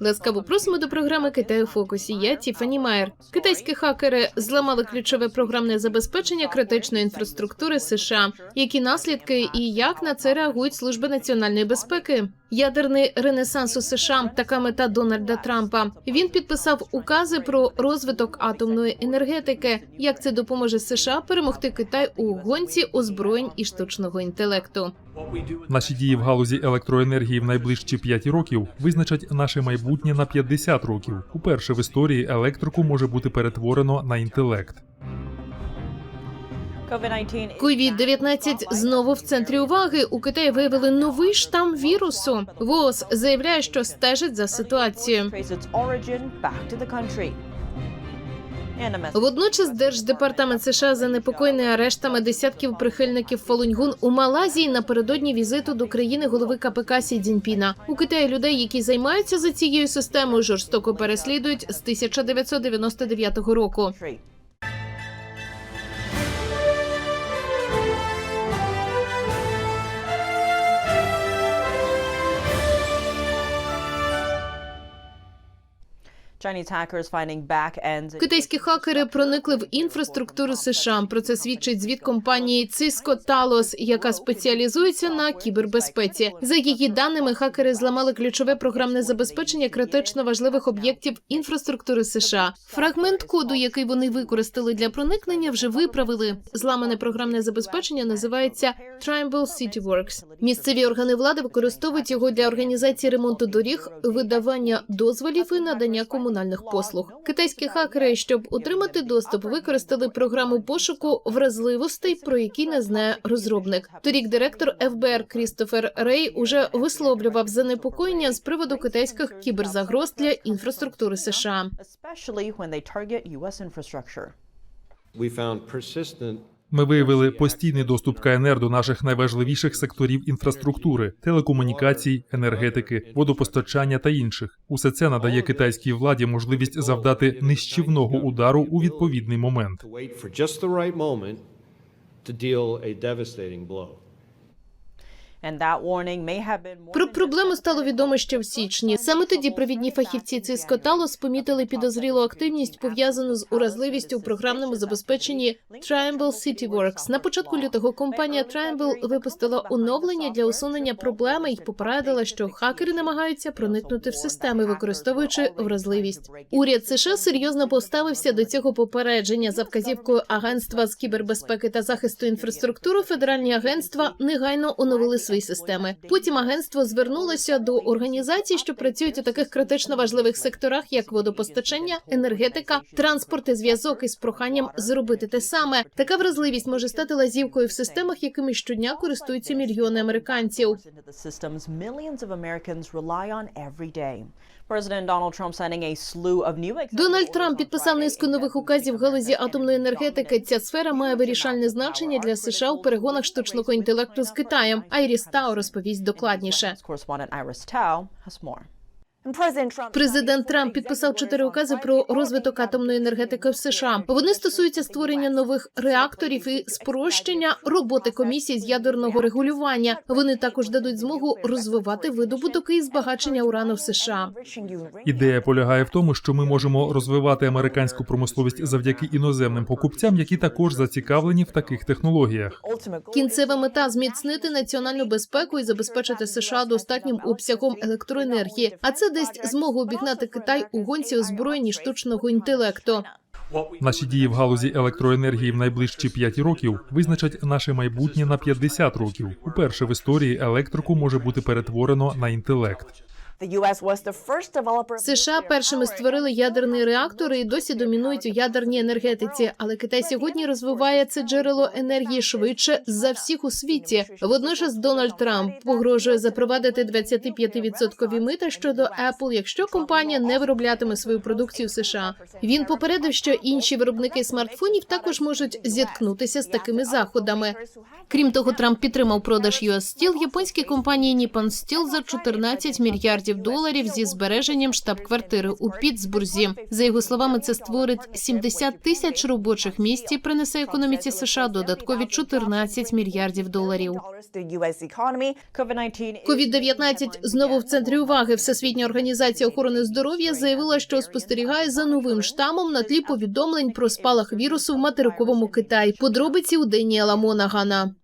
Ласкаво просимо до програми Китай у фокусі. Я Тіфані Майер. Китайські хакери зламали ключове програмне забезпечення критичної інфраструктури США. Які наслідки і як на це реагують служби національної безпеки? Ядерний ренесанс у США така мета Дональда Трампа. Він підписав укази про розвиток атомної енергетики. Як це допоможе США перемогти Китай у гонці озброєнь і штучного інтелекту? Наші дії в галузі електроенергії в найближчі 5 років визначать наше майбутнє на 50 років. Уперше в історії електрику може бути перетворено на інтелект. COVID-19 COVID-19 знову в центрі уваги. У Китаї виявили новий штам вірусу. ВООЗ заявляє, що стежить за ситуацією. Водночас держдепартамент США занепокоєний арештами десятків прихильників Фалуньгун у Малайзії напередодні візиту до країни голови КПК Сі Цзіньпіна. У Китаї людей, які займаються за цією системою, жорстоко переслідують з 1999 року. Китайські хакери проникли в інфраструктуру США. Про це свідчить звіт компанії Cisco Talos, яка спеціалізується на кібербезпеці. За її даними, хакери зламали ключове програмне забезпечення критично важливих об'єктів інфраструктури США. Фрагмент коду, який вони використали для проникнення, вже виправили. Зламане програмне забезпечення називається Triangle City Works. Місцеві органи влади використовують його для організації ремонту доріг, видавання дозволів і надання комунальних послуг. Китайські хакери, щоб отримати доступ, використали програму пошуку вразливостей, про які не знає розробник. Торік директор ФБР Крістофер Рей уже висловлював занепокоєння з приводу китайських кіберзагроз для інфраструктури США. Ми виявили постійний доступ КНР до наших найважливіших секторів інфраструктури, телекомунікацій, енергетики, водопостачання та інших. Усе це надає китайській владі можливість завдати нищівного удару у відповідний момент. Про проблему стало відомо ще в січні. Саме тоді провідні фахівці Cisco Talos помітили підозрілу активність пов'язану з уразливістю у програмному забезпеченні Triangle City Works. На початку лютого компанія Triangle випустила оновлення для усунення проблеми і попередила, що хакери намагаються проникнути в системи, використовуючи вразливість. Уряд США серйозно поставився до цього попередження за вказівкою агентства з кібербезпеки та захисту інфраструктури. Федеральні агентства негайно оновили свої системи. Потім агентство звернулося до організацій, що працюють у таких критично важливих секторах, як водопостачання, енергетика, транспорт і зв'язок із проханням зробити те саме. Така вразливість може стати лазівкою в системах, якими щодня користуються мільйони американців. Дональд Трамп підписав низку нових указів в галузі атомної енергетики. Ця сфера має вирішальне значення для США у перегонах штучного інтелекту з Китаєм. Айріс Тау розповість докладніше. Президент Трамп підписав чотири укази про розвиток атомної енергетики в США. Вони стосуються створення нових реакторів і спрощення роботи комісії з ядерного регулювання. Вони також дадуть змогу розвивати видобуток і збагачення урану в США. Ідея полягає в тому, що ми можемо розвивати американську промисловість завдяки іноземним покупцям, які також зацікавлені в таких технологіях. Кінцева мета зміцнити національну безпеку і забезпечити США достатнім обсягом електроенергії. А це дасть змогу обігнати Китай у гонці озброєнні штучного інтелекту. Наші дії в галузі електроенергії в найближчі 5 років визначать наше майбутнє на 50 років. Уперше в історії електрику може бути перетворено на інтелект. США першими створили ядерний реактор і досі домінують у ядерній енергетиці. Але Китай сьогодні розвиває це джерело енергії швидше за всіх у світі. Водночас Дональд Трамп погрожує запровадити 25% мита щодо Apple, якщо компанія не вироблятиме свою продукцію в США. Він попередив, що інші виробники смартфонів також можуть зіткнутися з такими заходами. Крім того, Трамп підтримав продаж US Steel японській компанії Nippon Steel за 14 мільярдів мільярдів доларів зі збереженням штаб-квартири у Пітсбурзі. За його словами, це створить 70 тисяч робочих місць і принесе економіці США додаткові 14 мільярдів доларів. COVID-19 знову в центрі уваги. Всесвітня організація охорони здоров'я заявила, що спостерігає за новим штамом на тлі повідомлень про спалах вірусу в материковому Китаї. Подробиці у Деніела Монагана.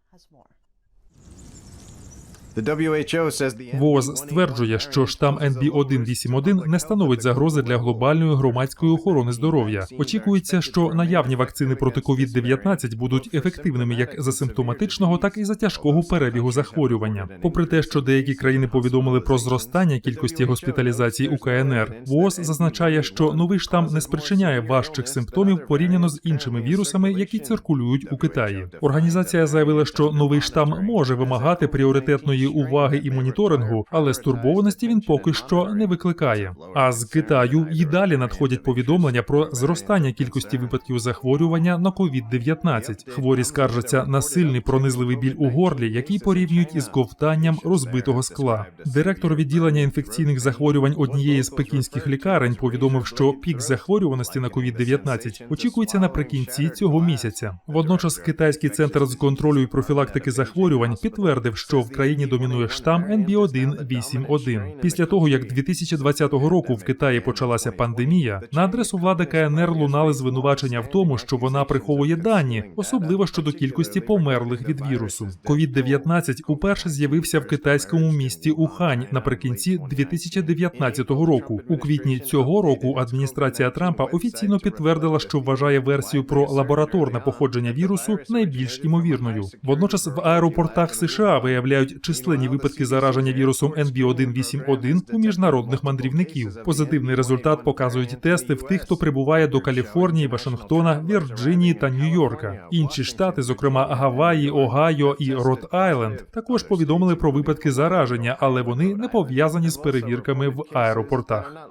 ВООЗ стверджує, що штам NB181 не становить загрози для глобальної громадської охорони здоров'я. Очікується, що наявні вакцини проти COVID-19 будуть ефективними як за симптоматичного, так і за тяжкого перебігу захворювання. Попри те, що деякі країни повідомили про зростання кількості госпіталізацій у КНР, ВООЗ зазначає, що новий штам не спричиняє важчих симптомів порівняно з іншими вірусами, які циркулюють у Китаї. Організація заявила, що новий штам може вимагати пріоритетної уваги і моніторингу, але стурбованості він поки що не викликає. А з Китаю й далі надходять повідомлення про зростання кількості випадків захворювання на COVID-19. Хворі скаржаться на сильний пронизливий біль у горлі, який порівнюють із ковтанням розбитого скла. Директор відділення інфекційних захворювань однієї з пекінських лікарень повідомив, що пік захворюваності на COVID-19 очікується наприкінці цього місяця. Водночас китайський центр з контролю і профілактики захворювань підтвердив, що в країні домінує штам NB181. Після того, як 2020 року в Китаї почалася пандемія, на адресу влади КНР лунали звинувачення в тому, що вона приховує дані, особливо щодо кількості померлих від вірусу. COVID-19 уперше з'явився в китайському місті Ухань наприкінці 2019 року. У квітні цього року адміністрація Трампа офіційно підтвердила, що вважає версію про лабораторне походження вірусу найбільш імовірною. Водночас в аеропортах США виявляють численні випадки зараження вірусом NB181 у міжнародних мандрівників. Позитивний результат показують тести в тих, хто прибуває до Каліфорнії, Вашингтона, Вірджинії та Нью-Йорка. Інші штати, зокрема Гаваї, Огайо і Рот Айленд, також повідомили про випадки зараження, але вони не пов'язані з перевірками в аеропортах.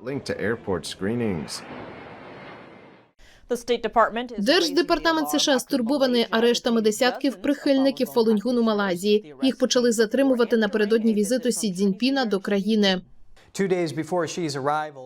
Держдепартамент США стурбований арештами десятків прихильників Фалуньгуну Малайзії. Їх почали затримувати напередодні візиту Сі Цзіньпіна до країни.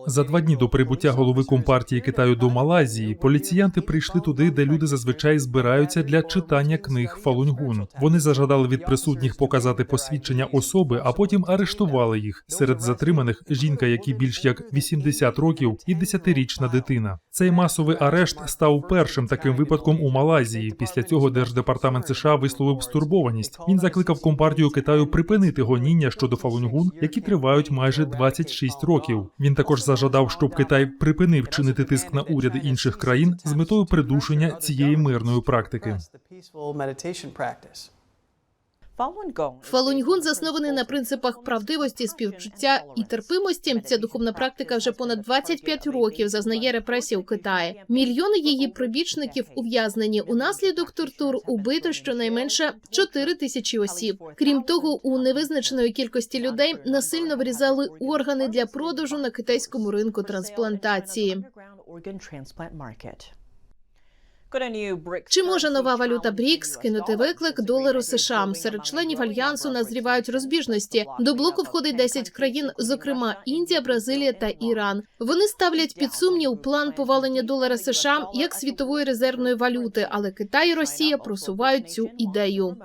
За два дні до прибуття голови компартії Китаю до Малайзії поліціянти прийшли туди, де люди зазвичай збираються для читання книг Фалуньгун. Вони зажадали від присутніх показати посвідчення особи, а потім арештували їх. Серед затриманих жінка, якій більш як 80 років, і 10-річна дитина. Цей масовий арешт став першим таким випадком у Малайзії. Після цього держдепартамент США висловив стурбованість. Він закликав компартію Китаю припинити гоніння щодо Фалуньгун, які тривають майже 26 років. Він також зажадав, щоб Китай припинив чинити тиск на уряди інших країн з метою придушення цієї мирної практики. Фалуньгун заснований на принципах правдивості, співчуття і терпимості. Ця духовна практика вже понад 25 років зазнає репресій у Китаї. Мільйони її прибічників ув'язнені. Унаслідок тортур убито щонайменше 4 тисячі осіб. Крім того, у невизначеної кількості людей насильно вирізали органи для продажу на китайському ринку трансплантації. Чи може нова валюта БРІКС скинути виклик долару США? Серед членів альянсу назрівають розбіжності. До блоку входить 10 країн, зокрема Індія, Бразилія та Іран. Вони ставлять під сумнів план повалення долара США як світової резервної валюти, але Китай і Росія просувають цю ідею.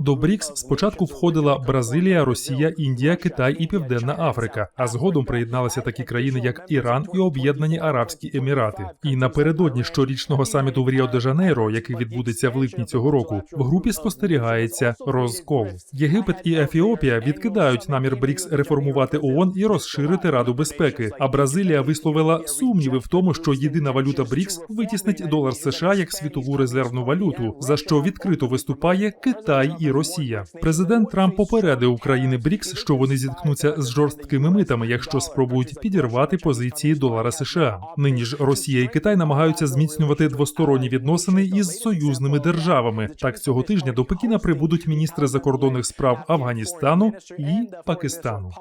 До БРІКС спочатку входила Бразилія, Росія, Індія, Китай і Південна Африка. А згодом приєдналися такі країни, як Іран і Об'єднані Арабські Емірати. І напередодні щорічного саміту в Ріо де Жанейро, який відбудеться в липні цього року, в групі спостерігається розкол. Єгипет і Ефіопія відкидають намір БРІКС реформувати ООН і розширити Раду безпеки. А Бразилія висловила сумніви в тому, що єдина валюта БРІКС витіснить долар США як світову резервну валюту, за що відкрито виступає Китай і Росія. Президент Трамп попередив країни БРІКС, що вони зіткнуться з жорсткими митами, якщо спробують підірвати позиції долара США. Нині ж Росія і Китай намагаються зміцнювати двосторонні відносини із союзними державами. Так цього тижня до Пекіна прибудуть міністри закордонних справ Афганістану і Пакистану.